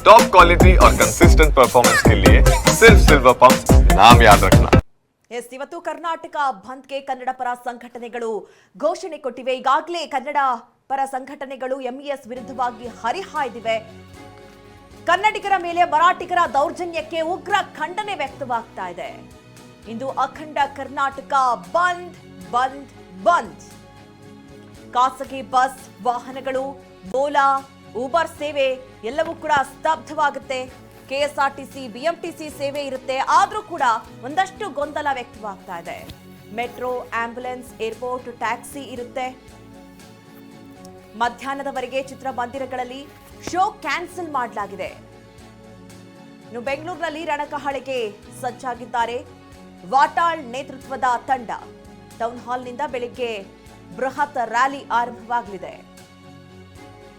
Top quality और consistent performance के लिए सिर्फ सिल्वर पंप नाम याद रखना ಎಸ್ ಇವತ್ತು ಕರ್ನಾಟಕ ಬಂದ್ಗೆ ಕನ್ನಡ ಪರ ಸಂಘಟನೆಗಳು ಘೋಷಣೆ ಕೊಟ್ಟಿವೆ ಈಗಾಗಲೇ ಕನ್ನಡ ಪರ ಸಂಘಟನೆಗಳು ಎಂಇಎಸ್ ವಿರುದ್ಧವಾಗಿ ಹರಿಹಾಯ್ದಿವೆ ಕನ್ನಡಿಗರ ಮೇಲೆ ಮರಾಠಿಗರ ದೌರ್ಜನ್ಯಕ್ಕೆ ಉಗ್ರ ಖಂಡನೆ ವ್ಯಕ್ತವಾಗ್ತಾ ಇದೆ ಇಂದು ಅಖಂಡ ಕರ್ನಾಟಕ ಬಂದ್ ಬಂದ್ ಬಂದ್ ಖಾಸಗಿ ಬಸ್ ವಾಹನಗಳು ಓಲಾ ಊಬರ್ ಸೇವೆ ಎಲ್ಲವೂ ಕೂಡ ಸ್ತಬ್ಧವಾಗುತ್ತೆ ಕೆಎಸ್ಆರ್ಟಿಸಿ, ಬಿಎಂಟಿಸಿ ಸೇವೆ ಇರುತ್ತೆ. ಆದರೂ ಕೂಡ ಒಂದಷ್ಟು ಗೊಂದಲ ವ್ಯಕ್ತವಾಗ್ತಾ ಇದೆ. ಮೆಟ್ರೋ ಆಂಬ್ಯುಲೆನ್ಸ್ ಏರ್ಪೋರ್ಟ್ ಟ್ಯಾಕ್ಸಿ ಇರುತ್ತೆ. ಮಧ್ಯಾಹ್ನದವರೆಗೆ ಚಿತ್ರಮಂದಿರಗಳಲ್ಲಿ ಶೋ ಕ್ಯಾನ್ಸಲ್ ಮಾಡಲಾಗಿದೆ. ಇನ್ನು ಬೆಂಗಳೂರಿನಲ್ಲಿ ರಣಕಹಳಿಗೆ ಸಜ್ಜಾಗಿದ್ದಾರೆ. ವಾಟಾಳ್ ನೇತೃತ್ವದ ತಂಡ. ಟೌನ್ ಹಾಲ್ನಿಂದ ಬೆಳಿಗ್ಗೆ ಬೃಹತ್ ರ್ಯಾಲಿ ಆರಂಭವಾಗಲಿದೆ.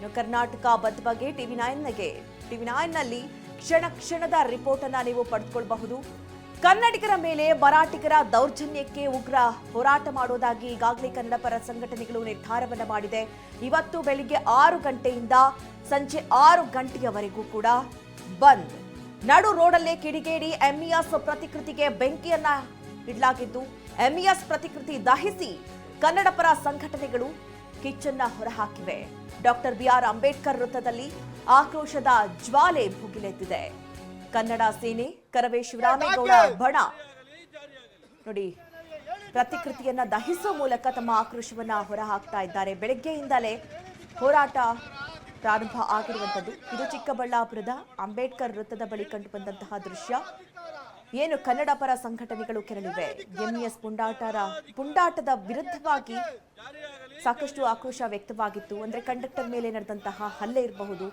ಇನ್ನು ಕರ್ನಾಟಕ ಬಂದ್ ಬಗ್ಗೆ ಟಿವಿ ನೈನ್ಗೆ. ಟಿವಿ ನೈನ್ನಲ್ಲಿ ಕ್ಷಣ ಕ್ಷಣದ ರಿಪೋರ್ಟ್ ಅನ್ನ ನೀವು ಪಡೆದುಕೊಳ್ಳಬಹುದು ಕನ್ನಡಿಗರ ಮೇಲೆ ಮರಾಠಿಗರ ದೌರ್ಜನ್ಯಕ್ಕೆ ಉಗ್ರ ಹೋರಾಟ ಮಾಡೋದಾಗಿ ಈಗಾಗಲೇ ಕನ್ನಡ ಪರ ಸಂಘಟನೆಗಳು ನಿರ್ಧಾರವನ್ನು ಮಾಡಿದೆ. ಇವತ್ತು ಬೆಳಿಗ್ಗೆ ಆರು ಗಂಟೆಯಿಂದ ಸಂಜೆ ಆರು ಗಂಟೆಯವರೆಗೂ ಕೂಡ ಬಂದ್. ನಡು ರೋಡಲ್ಲೇ ಕಿಡಿಗೇಡಿ ಎಂಇಎಸ್ ಪ್ರತಿಕೃತಿಗೆ ಬೆಂಕಿಯನ್ನ ಇಡಲಾಗಿದ್ದು ಎಂಇಎಸ್ ಪ್ರತಿಕೃತಿ ದಹಿಸಿ ಕನ್ನಡ ಪರ ಸಂಘಟನೆಗಳು ಕಿಚ್ಚನ್ನ ಹೊರಹಾಕಿವೆ. ಡಾಕ್ಟರ್ ಬಿಆರ್ ಅಂಬೇಡ್ಕರ್ ವೃತ್ತದಲ್ಲಿ ಆಕ್ರೋಶದ ಜ್ವಾಲೆ ಭುಗಿಲೆದ್ದಿದೆ ಕನ್ನಡ ಸೇನೆ ಕರವೇ ಶಿವರಾಮೇಗೌಡ ಬಣ. ನೋಡಿ, ಪ್ರತಿಕೃತಿಯನ್ನ ದಹಿಸುವ ಮೂಲಕ ತಮ್ಮ ಆಕ್ರೋಶವನ್ನ ಹೊರಹಾಕ್ತಾ ಇದ್ದಾರೆ. ಬೆಳಗ್ಗೆಯಿಂದಲೇ ಹೋರಾಟ ಪ್ರಾರಂಭ ಆಗಿರುವಂತದ್ದು ಇದು ಚಿಕ್ಕಬಳ್ಳಾಪುರದ ಅಂಬೇಡ್ಕರ್ ವೃತ್ತದ ಬಳಿ ಕಂಡುಬಂದಂತಹ ದೃಶ್ಯ. ಏನು ಕನ್ನಡ ಪರ ಸಂಘಟನೆಗಳು ಕೆರಳಿವೆ? ಎಂಇಎಸ್ ಪುಂಡಾಟರ ಪುಂಡಾಟದ ವಿರುದ್ಧವಾಗಿ ಸಾಕಷ್ಟು ಆಕ್ರೋಶ ವ್ಯಕ್ತವಾಗಿತ್ತು. ಅಂದ್ರೆ ಕಂಡಕ್ಟರ್ ಮೇಲೆ ನಡೆದಂತಹ ಹಲ್ಲೆ ಇರಬಹುದು,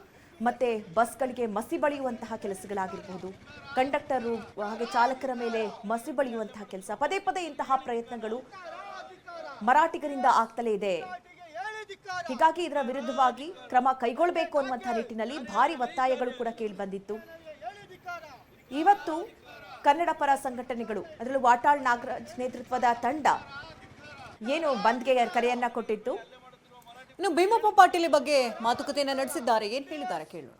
ಮತ್ತೆ ಬಸ್ಗಳಿಗೆ ಮಸಿ ಬಳಿಯುವಂತಹ ಕೆಲಸಗಳಾಗಿರಬಹುದು. ಕಂಡಕ್ಟರು ಹಾಗೆ ಚಾಲಕರ ಮೇಲೆ ಮಸಿ ಬಳಿಯುವಂತಹ ಕೆಲಸ. ಪದೇ ಪದೇ ಇಂತಹ ಪ್ರಯತ್ನಗಳು ಮರಾಠಿಗರಿಂದ ಆಗ್ತಲೇ ಇದೆ. ಹೀಗಾಗಿ ಇದರ ವಿರುದ್ಧವಾಗಿ ಕ್ರಮ ಕೈಗೊಳ್ಳಬೇಕು ಅನ್ನುವಂತಹ ನಿಟ್ಟಿನಲ್ಲಿ ಭಾರಿ ಒತ್ತಾಯಗಳು ಕೂಡ ಕೇಳಿ ಬಂದಿತ್ತು. ಇವತ್ತು ಕನ್ನಡ ಪರ ಸಂಘಟನೆಗಳು, ಅದರಲ್ಲೂ ವಾಟಾಳ್ ನಾಗರಾಜ್ ನೇತೃತ್ವದ ತಂಡ, ಏನು ಬಂದ್ಗೆ ಕರೆಯನ್ನ ಕೊಟ್ಟಿತ್ತು? ಇನ್ನು ಭೀಮಪ್ಪ ಪಾಟೀಲ್ ಬಗ್ಗೆ ಮಾತುಕತೆಯನ್ನ ನಡೆಸಿದ್ದಾರೆ. ಏನ್ ಹೇಳಿದ್ದಾರೆ ಕೇಳೋಣ.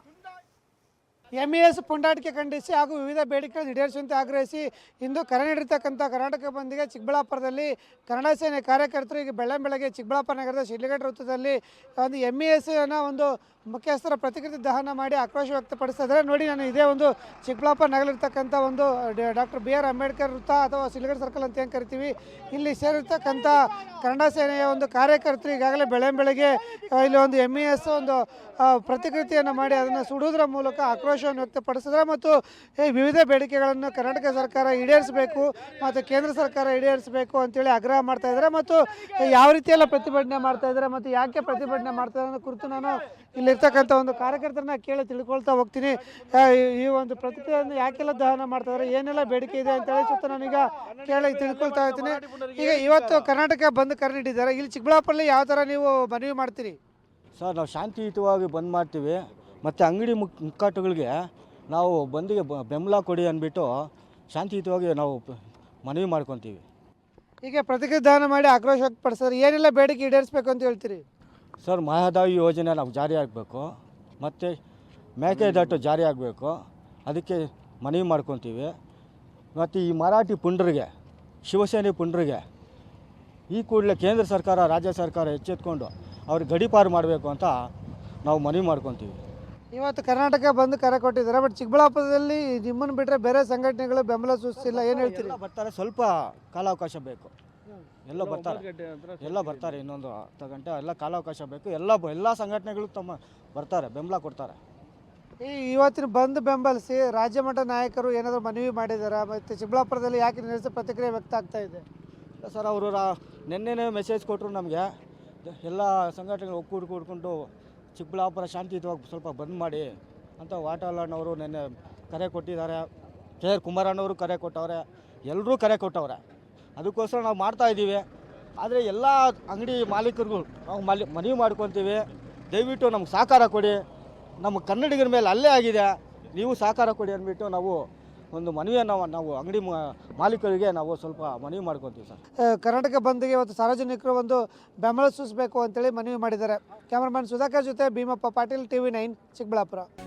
ಎಂಇಎಸ್ ಪುಂಡಾಟಿಕೆ ಖಂಡಿಸಿ ಹಾಗೂ ವಿವಿಧ ಬೇಡಿಕೆಗಳನ್ನು ಈಡೇರಿಸುವಂತೆ ಆಗ್ರಹಿಸಿ ಇಂದು ಕರೆ ನೀಡಿರ್ತಕ್ಕಂಥ ಕರ್ನಾಟಕ ಬಂದಿಗೆ ಚಿಕ್ಕಬಳ್ಳಾಪುರದಲ್ಲಿ ಕನ್ನಡ ಸೇನೆ ಕಾರ್ಯಕರ್ತರು ಈಗ ಬೆಳ್ಳಂಬೆಳಗ್ಗೆ ಚಿಕ್ಕಬಳ್ಳಾಪುರ ನಗರದ ಶಿಡ್ಲಘಟ್ಟ ವೃತ್ತದಲ್ಲಿ ಒಂದು ಎಸ್ ಒಂದು ಮುಖ್ಯಸ್ಥರ ಪ್ರತಿಕೃತಿ ದಹನ ಮಾಡಿ ಆಕ್ರೋಶ ವ್ಯಕ್ತಪಡಿಸಿದ್ರೆ ನೋಡಿ ನಾನು ಇದೇ ಒಂದು ಚಿಕ್ಕಬಳ್ಳಾಪುರ ನಗಲಿರ್ತಕ್ಕಂಥ ಒಂದು ಡಾಕ್ಟರ್ ಬಿ ಆರ್ ಅಂಬೇಡ್ಕರ್ ವೃತ್ತ ಅಥವಾ ಶಿಲ್ಗಡ್ ಸರ್ಕಲ್ ಅಂತ ಏನು ಕರಿತೀವಿ ಇಲ್ಲಿ ಸೇರಿರ್ತಕ್ಕಂಥ ಕನ್ನಡ ಸೇನೆಯ ಒಂದು ಕಾರ್ಯಕರ್ತರು ಈಗಾಗಲೇ ಬೆಳ್ಳಂಬೆಳಗ್ಗೆ ಆ, ಇಲ್ಲಿ ಒಂದು ಎಂ ಇ ಎಸ್ ಒಂದು ಪ್ರತಿಕೃತಿಯನ್ನು ಮಾಡಿ ಅದನ್ನು ಸುಡುವುದರ ಮೂಲಕ ಆಕ್ರೋಶವನ್ನು ವ್ಯಕ್ತಪಡಿಸಿದ್ರೆ ಮತ್ತು ಈ ವಿವಿಧ ಬೇಡಿಕೆಗಳನ್ನು ಕರ್ನಾಟಕ ಸರ್ಕಾರ ಈಡೇರಿಸಬೇಕು ಮತ್ತು ಕೇಂದ್ರ ಸರ್ಕಾರ ಈಡೇರಿಸಬೇಕು ಅಂತೇಳಿ ಆಗ್ರಹ ಮಾಡ್ತಾ ಇದ್ದಾರೆ ಮತ್ತು ಯಾವ ರೀತಿಯೆಲ್ಲ ಪ್ರತಿಭಟನೆ ಮಾಡ್ತಾ ಇದ್ದಾರೆ ಮತ್ತು ಯಾಕೆ ಪ್ರತಿಭಟನೆ ಮಾಡ್ತಾ ಅನ್ನೋ ಕುರಿತು ನಾನು ಇಲ್ಲಿರ್ತಕ್ಕಂಥ ಒಂದು ಕಾರ್ಯಕರ್ತರನ್ನ ಕೇಳಿ ತಿಳ್ಕೊಳ್ತಾ ಹೋಗ್ತೀನಿ. ಈ- ಒಂದು ಪ್ರತಿಭೆಯನ್ನು ಯಾಕೆಲ್ಲ ದಹನ ಮಾಡ್ತಾ ಇದ್ದಾರೆ, ಏನೆಲ್ಲ ಬೇಡಿಕೆ ಇದೆ ಅಂತ ಹೇಳಿ ಸುತ್ತ ನಾನೀಗ ಕೇಳಿ ತಿಳ್ಕೊಳ್ತಾ ಇರ್ತೀನಿ. ಈಗ ಇವತ್ತು ಕರ್ನಾಟಕ ಬಂದ್ ಕರೆ ನೀಡಿದ್ದಾರೆ. ಇಲ್ಲಿ ಚಿಕ್ಕಬಳ್ಳಾಪುರಲ್ಲಿ ಯಾವ ಥರ ನೀವು ಮನವಿ ಮಾಡ್ತೀರಿ? ಸರ್, ನಾವು ಶಾಂತಿಯುತವಾಗಿ ಬಂದ್ ಮಾಡ್ತೀವಿ. ಮತ್ತು ಅಂಗಡಿ ಮುಕ್ ಮುಕ್ಕಾಟುಗಳಿಗೆ ನಾವು ಬಂದಿಗೆ ಬೆಂಬಲ ಕೊಡಿ ಅಂದ್ಬಿಟ್ಟು ಶಾಂತಿಯುತವಾಗಿ ನಾವು ಮನವಿ ಮಾಡ್ಕೊತೀವಿ. ಈಗ ಪ್ರತಿಕ್ರಿಯೆ ಮಾಡಿ ಆಕ್ರೋಶ ವ್ಯಕ್ತಪಡಿಸಿದ್ರೆ ಏನೆಲ್ಲ ಬೇಡಿಕೆ ಈಡೇರಿಸಬೇಕು ಅಂತ ಹೇಳ್ತೀರಿ? ಸರ್ ಮಹದಾಯಿ ಯೋಜನೆ ನಾವು ಜಾರಿ ಆಗಬೇಕು. ಮತ್ತು ಮೇಕೆದಾಟು ಜಾರಿ ಆಗಬೇಕು. ಅದಕ್ಕೆ ಮನವಿ ಮಾಡ್ಕೊತೀವಿ. ಮತ್ತು ಈ ಮರಾಠಿ ಪುಂಡ್ರಿಗೆ ಶಿವಸೇನೆ ಪುಂಡ್ರಿಗೆ ಈ ಕೂಡಲೇ ಕೇಂದ್ರ ಸರ್ಕಾರ ರಾಜ್ಯ ಸರ್ಕಾರ ಎಚ್ಚೆತ್ಕೊಂಡು ಅವ್ರಿಗೆ ಗಡೀಪಾರು ಮಾಡಬೇಕು ಅಂತ ನಾವು ಮನವಿ ಮಾಡ್ಕೊತೀವಿ. ಇವತ್ತು ಕರ್ನಾಟಕ ಬಂದು ಕರೆ ಕೊಟ್ಟಿದ್ದಾರೆ ಬಟ್ ಚಿಕ್ಕಬಳ್ಳಾಪುರದಲ್ಲಿ ನಿಮ್ಮನ್ನು ಬಿಟ್ಟರೆ ಬೇರೆ ಸಂಘಟನೆಗಳು ಬೆಂಬಲ ಸೂಚಿಸಿಲ್ಲ. ಏನು ಹೇಳ್ತೀರಿ? ಎಲ್ಲ ಬರ್ತಾರೆ ಸ್ವಲ್ಪ ಕಾಲಾವಕಾಶ ಬೇಕು. ಎಲ್ಲ ಬರ್ತಾರೆ. ಎಲ್ಲ ಬರ್ತಾರೆ ಇನ್ನೊಂದು ಹತ್ತು ಗಂಟೆ ಎಲ್ಲ ಕಾಲಾವಕಾಶ ಬೇಕು. ಎಲ್ಲ ಬ- ಎಲ್ಲ ಸಂಘಟನೆಗಳು ತಮ್ಮ ಬರ್ತಾರೆ ಬೆಂಬಲ ಕೊಡ್ತಾರೆ. ಈ ಇವತ್ತಿನ ಬಂದ್ ಬೆಂಬಲಿಸಿ ರಾಜ್ಯ ಮಟ್ಟ ನಾಯಕರು ಏನಾದರೂ ಮನವಿ ಮಾಡಿದ್ದಾರೆ ಮತ್ತು ಚಿಕ್ಕಬಳ್ಳಾಪುರದಲ್ಲಿ ಯಾಕೆ ನಿಲ್ಲಿಸಿ ಪ್ರತಿಕ್ರಿಯೆ ವ್ಯಕ್ತ ಆಗ್ತಾ ಇದೆ? ಇಲ್ಲ ಸರ್ ಅವರು ರಾ ನಿನ್ನೆನೇ ಮೆಸೇಜ್ ಕೊಟ್ಟರು ನಮಗೆ. ಎಲ್ಲ ಸಂಘಟನೆಗಳು ಕೂಡ್ಕೊಂಡು ಚಿಕ್ಕಬಳ್ಳಾಪುರ ಶಾಂತಿಯುತವಾಗಿ ಸ್ವಲ್ಪ ಬಂದ್ ಮಾಡಿ ಅಂತ ವಾಟಾಳಣ್ಣವರು ನಿನ್ನೆ ಕರೆ ಕೊಟ್ಟಿದ್ದಾರೆ. ಕೆ ಆರ್ ಕುಮಾರಣ್ಣವರು ಕರೆ ಕೊಟ್ಟವ್ರೆ ಎಲ್ಲರೂ ಕರೆ ಕೊಟ್ಟವ್ರೆ. ಅದಕ್ಕೋಸ್ಕರ ನಾವು ಮಾಡ್ತಾ ಇದ್ದೀವಿ. ಆದರೆ ಎಲ್ಲ ಅಂಗಡಿ ಮಾಲೀಕರಿಗೂ ನಾವು ಮಲಿ, ಮನವಿ ಮಾಡ್ಕೊತೀವಿ. ದಯವಿಟ್ಟು ನಮ್ಗೆ ಸಹಕಾರ ಕೊಡಿ. ನಮ್ಮ ಕನ್ನಡಿಗರ ಮೇಲೆ ಅಲ್ಲೇ ಆಗಿದೆ. ನೀವು ಸಹಕಾರ ಕೊಡಿ ಅಂದ್ಬಿಟ್ಟು ನಾವು ಒಂದು ಮನವಿಯನ್ನು ನಾವು ಅಂಗಡಿ ಮಾ- ಮಾಲೀಕರಿಗೆ ನಾವು ಸ್ವಲ್ಪ ಮನವಿ ಮಾಡ್ಕೊತೀವಿ ಸರ್. ಕರ್ನಾಟಕ ಬಂದ್ಗೆ ಇವತ್ತು ಸಾರ್ವಜನಿಕರು ಒಂದು ಬೆಂಬಲ ಸೂಚಿಸಬೇಕು ಅಂತೇಳಿ ಮನವಿ ಮಾಡಿದ್ದಾರೆ. ಕ್ಯಾಮರಾಮನ್ ಸುಧಾಕರ್ ಜೊತೆ ಭೀಮಪ್ಪ ಪಾಟೀಲ್, ಟಿವಿ ನೈನ್, ಚಿಕ್ಕಬಳ್ಳಾಪುರ.